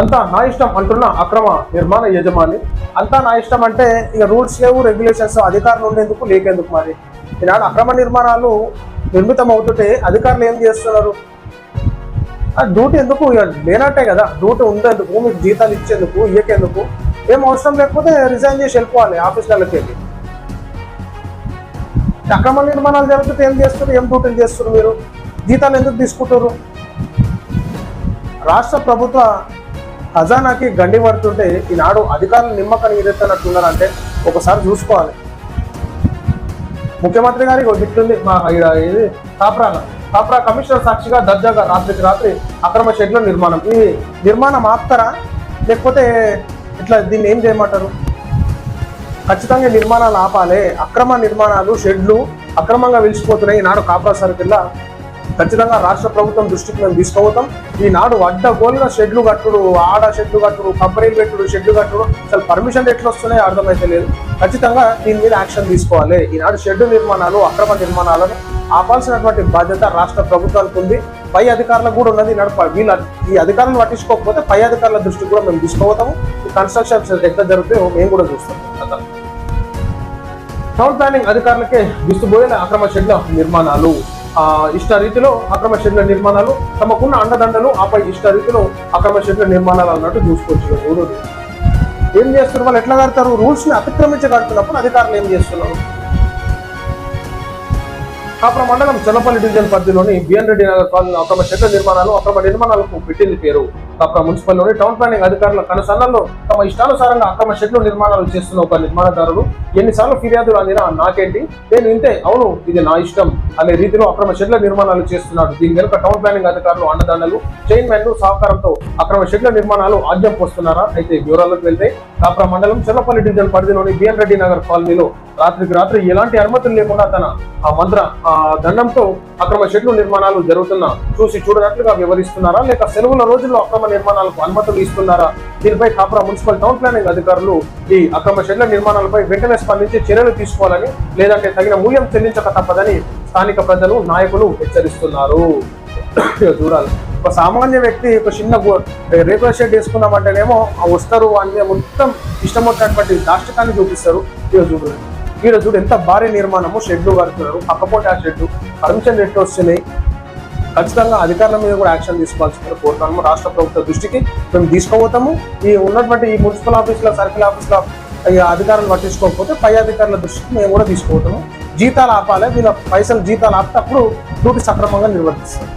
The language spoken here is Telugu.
అంతా నా ఇష్టం అంటున్న అక్రమ నిర్మాణ యజమాని. అంతా నా ఇష్టం అంటే ఇక రూల్స్ లేవు రెగ్యులేషన్స్ అధికారులు ఉండేందుకు లేకేందుకు మరి? ఈనాడు అక్రమ నిర్మాణాలు నిర్మితం అవుతుంటే అధికారులు ఏం చేస్తున్నారు? ఆ డ్యూటీ ఎందుకు ఇక లేనట్టే కదా డ్యూటీ ఉండేందుకు మీకు జీతాలు ఇచ్చేందుకు ఇయ్యకేందుకు? ఏం అవసరం లేకపోతే రిజైన్ చేసి వెళ్ళిపోవాలి ఆఫీసులకి వెళ్ళి. అక్రమ నిర్మాణాలు జరుగుతుంటే ఏం చేస్తారు ఏం డ్యూటీలు చేస్తారు మీరు? జీతాలు ఎందుకు తీసుకుంటారు రాష్ట్ర ప్రభుత్వ ఖజానాకి గండి పడుతుంటే ఈనాడు అధికారులు నిమ్మకాన్ని ఎదురుతున్నట్టున్నారంటే ఒకసారి చూసుకోవాలి. ముఖ్యమంత్రి గారికి ఒక గిట్టుంది మా ఇది కాప్రా కాప్రా కమిషనర్ సాక్షిగా దర్జాగా రాత్రికి రాత్రి అక్రమ షెడ్ల నిర్మాణం. ఈ నిర్మాణం ఆపుతారా? లేకపోతే ఇట్లా దీన్ని ఏం చేయమంటారు? ఖచ్చితంగా నిర్మాణాలు ఆపాలి. అక్రమ నిర్మాణాలు షెడ్లు అక్రమంగా వెలిసిపోతున్నాయి. ఈనాడు కాప్రా సర్కిల్లా ఖచ్చితంగా రాష్ట్ర ప్రభుత్వం దృష్టికి మేము తీసుకుపోతాం ఈనాడు అడ్డగోలుగా షెడ్లు కట్టుడు ఆడ షెడ్లు కట్టుడు కంపెనీలు పెట్టుడు షెడ్లు కట్టుడు అసలు పర్మిషన్ ఎట్లా వస్తున్నాయో అర్థమైతే లేదు. ఖచ్చితంగా దీని మీద యాక్షన్ తీసుకోవాలి. ఈనాడు షెడ్డు నిర్మాణాలు అక్రమ నిర్మాణాలను ఆపాల్సినటువంటి బాధ్యత రాష్ట్ర ప్రభుత్వానికి ఉంది. పై అధికారులకు కూడా ఉన్నది ఈనాడు వీళ్ళ ఈ అధికారులను పట్టించుకోకపోతే పై అధికారుల దృష్టికి కూడా మేము తీసుకుపోతాము కన్స్ట్రక్షన్ ఎట్లా జరుగుతాయో మేము కూడా చూస్తాం. అర్థం. టౌన్ ప్లానింగ్ అధికారులకే విస్తుబోయిన అక్రమ షెడ్ల నిర్మాణాలు. ఇష్ట రీతిలో అక్రమ షెడ్ల నిర్మాణాలు తమకున్న అండదండలు ఆపై ఇష్ట రీతిలో అక్రమ షెడ్ల నిర్మాణాలు అన్నట్టు చూసుకోవచ్చు ఎవరు ఏం చేస్తున్నారు? వాళ్ళు ఎట్లా కడతారు? రూల్స్ని అతిక్రమించి కడుతున్నప్పుడు అధికారులు ఏం చేస్తున్నారు? కాపురం మండలం చెన్నపల్లి డివిజన్ పరిధిలోని బిఎన్ రెడ్డి నగర్ కాలనీ అక్రమ షెడ్ల నిర్మాణాలు అక్రమ నిర్మాణాలకు పెట్టింది పేరు. కాపురం మున్సిపల్లోని టౌన్ ప్లానింగ్ అధికారుల కనసన్నల్లో తమ ఇష్టానుసారంగా అక్రమ షెడ్లు నిర్మాణాలు చేస్తున్న ఒక నిర్మాణదారుడు ఎన్నిసార్లు ఫిర్యాదులు అందినా నాకేంటి? నేను ఇంతే. అవును ఇది నా ఇష్టం. అనే రీతిలో అక్రమ షెడ్ల నిర్మాణాలు చేస్తున్నాడు. దీని వెనుక టౌన్ ప్లానింగ్ అధికారులు అండదండలు చైన్ మ్యాన్లు సహకారంతో అక్రమ షెడ్ల నిర్మాణాలు ఆద్యం పోస్తున్నారా? అయితే వివరాలకు వెళ్తే కాప్రా మండలం చెన్నపల్లి డివిజన్ పరిధిలోని బిఎన్ రెడ్డి నగర్ కాలనీలో రాత్రికి రాత్రి ఎలాంటి అనుమతులు లేకుండా తన ఆ మంత్ర ఆ దండంతో అక్రమ షెడ్లు నిర్మాణాలు జరుగుతున్న చూసి చూడనట్లుగా వివరిస్తున్నారా? లేక సెలవుల రోజుల్లో అక్రమ నిర్మాణాలకు అనుమతులు ఇస్తున్నారా? దీనిపై కాపురా మున్సిపల్ టౌన్ ప్లానింగ్ అధికారులు ఈ అక్రమ షెడ్ల నిర్మాణాలపై వెంటనే స్పందించి చర్యలు తీసుకోవాలని లేదంటే తగిన మూల్యం చెల్లించక తప్పదని స్థానిక ప్రజలు నాయకులు హెచ్చరిస్తున్నారు. చూడాలి. ఒక సామాన్య వ్యక్తి ఒక చిన్న గో- రేకుల షెడ్ వేసుకున్నామంటేనేమో ఆ వస్తారు అన్ని మొత్తం ఇష్టం వచ్చినటువంటి దాష్టికాన్ని చూపిస్తారు. ఇక చూడండి ఈడ చూడు ఎంత భారీ నిర్మాణము షెడ్లు కడుతున్నారు. పక్కపోతే ఆ షెడ్లు పర్మిషన్ రెట్లు వస్తున్నాయి. ఖచ్చితంగా అధికారుల మీద కూడా యాక్షన్ తీసుకోవాల్సిందని కోరుతున్నాము. రాష్ట్ర ప్రభుత్వ దృష్టికి మేము తీసుకుపోతాము. ఈ ఉన్నటువంటి ఈ మున్సిపల్ ఆఫీసుల సర్కిల్ ఆఫీసుల ఈ అధికారులు పట్టించుకోకపోతే పై అధికారుల దృష్టికి మేము కూడా తీసుకుపోతాము. జీతాలు ఆపాలి. వీళ్ళ పైసలు జీతాలు ఆపితే అప్పుడు డ్యూటీ సక్రమంగా నిర్వర్తిస్తాం.